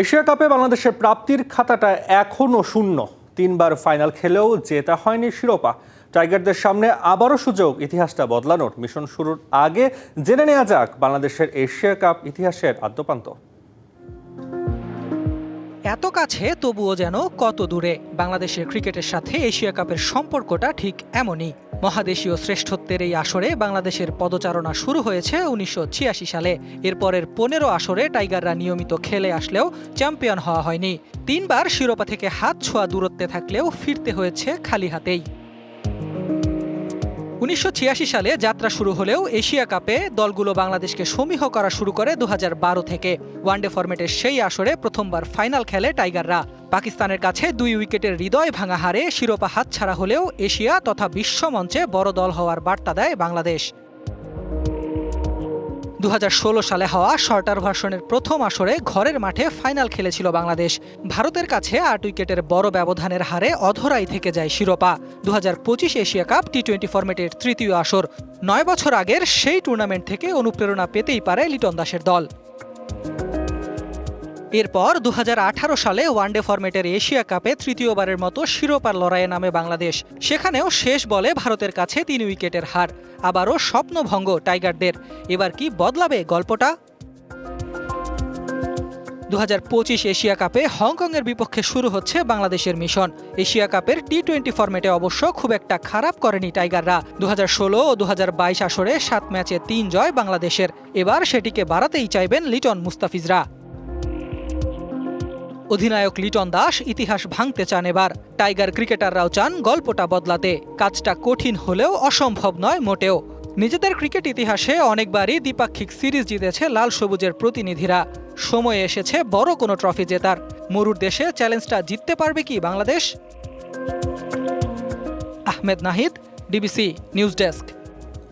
Asia কাপে বাংলাদেশের প্রাপ্তির খাতাটা এখনও শূন্য। তিনবার ফাইনাল খেলেও জেতা হয়নি শিরোপা। টাইগারদের সামনে আবারও সুযোগ, ইতিহাসটা বদলানোর। মিশন শুরুর আগে জেনে নেওয়া যাক বাংলাদেশের এশিয়া কাপ ইতিহাসের আদ্যপান্ত। এত কাছে তবুও যেন কত দূরে। বাংলাদেশের ক্রিকেটের সাথে এশিয়া কাপের সম্পর্কটা ঠিক এমনই। মহাদেশীয় শ্রেষ্ঠত্বের এই আসরে বাংলাদেশের পদচারণা শুরু হয়েছে উনিশশো ছিয়াশি সালে। এরপরের পনেরো আসরে টাইগাররা নিয়মিত খেলে আসলেও চ্যাম্পিয়ন হওয়া হয়নি। তিনবার শিরোপা থেকে হাত ছোঁয়া দূরত্বে থাকলেও ফিরতে হয়েছে খালি হাতেই। উনিশশো ছিয়াশি সালে যাত্রা শুরু হলেও এশিয়া কাপে দলগুলো বাংলাদেশকে সমীহ করা শুরু করে দু হাজার বারো থেকে। ওয়ানডে ফরম্যাটের সেই আসরে প্রথমবার ফাইনাল খেলে টাইগাররা। পাকিস্তানের কাছে দুই উইকেটের হৃদয় ভাঙা হারে শিরোপা হাতছাড়া হলেও এশিয়া তথা বিশ্বমঞ্চে বড় দল হওয়ার বার্তা দেয় বাংলাদেশ। দু হাজার ষোলো সালে হওয়া শর্টার ভার্সনের প্রথম আসরে ঘরের মাঠে ফাইনাল খেলেছিল বাংলাদেশ। ভারতের কাছে আট উইকেটের বড় ব্যবধানের হারে অধরাই থেকে যায় শিরোপা। দুহাজার পঁচিশ এশিয়া কাপ টি টোয়েন্টি ফরম্যাটের তৃতীয় আসর। নয় বছর আগের সেই টুর্নামেন্ট থেকে অনুপ্রেরণা পেতেই পারে লিটন দাসের দল। এরপর দু হাজার আঠারো সালে ওয়ানডে ফরম্যাটের এশিয়া কাপে তৃতীয়বারের মতো শিরোপার লড়াইয়ে নামে বাংলাদেশ। সেখানেও শেষ বলে ভারতের কাছে তিন উইকেটের হার। আবারও স্বপ্নভঙ্গ টাইগারদের। এবার কি বদলাবে গল্পটা? দু হাজার পঁচিশ এশিয়া কাপে হংকংয়ের বিপক্ষে শুরু হচ্ছে বাংলাদেশের মিশন। এশিয়া কাপের টি টোয়েন্টি ফরম্যাটে অবশ্য খুব একটা খারাপ করেনি টাইগাররা। দু হাজার ষোলো ও দু হাজার বাইশ আসরে সাত ম্যাচে তিন জয় বাংলাদেশের। এবার সেটিকে বাড়াতেই চাইবেন লিটন মুস্তাফিজরা। অধিনায়ক লিটন দাস ইতিহাস ভাঙতে চান এবার। টাইগার ক্রিকেটাররাও চান গল্পটা বদলাতে। কাজটা কঠিন হলেও অসম্ভব নয় মোটেও। নিজেদের ক্রিকেট ইতিহাসে অনেকবারই দ্বিপাক্ষিক সিরিজ জিতেছে লাল সবুজের প্রতিনিধিরা। সময় এসেছে বড় কোনো ট্রফি জেতার। মরুর দেশে চ্যালেঞ্জটা জিততে পারবে কি Bangladesh? Ahmed Nahid, DBC news desk.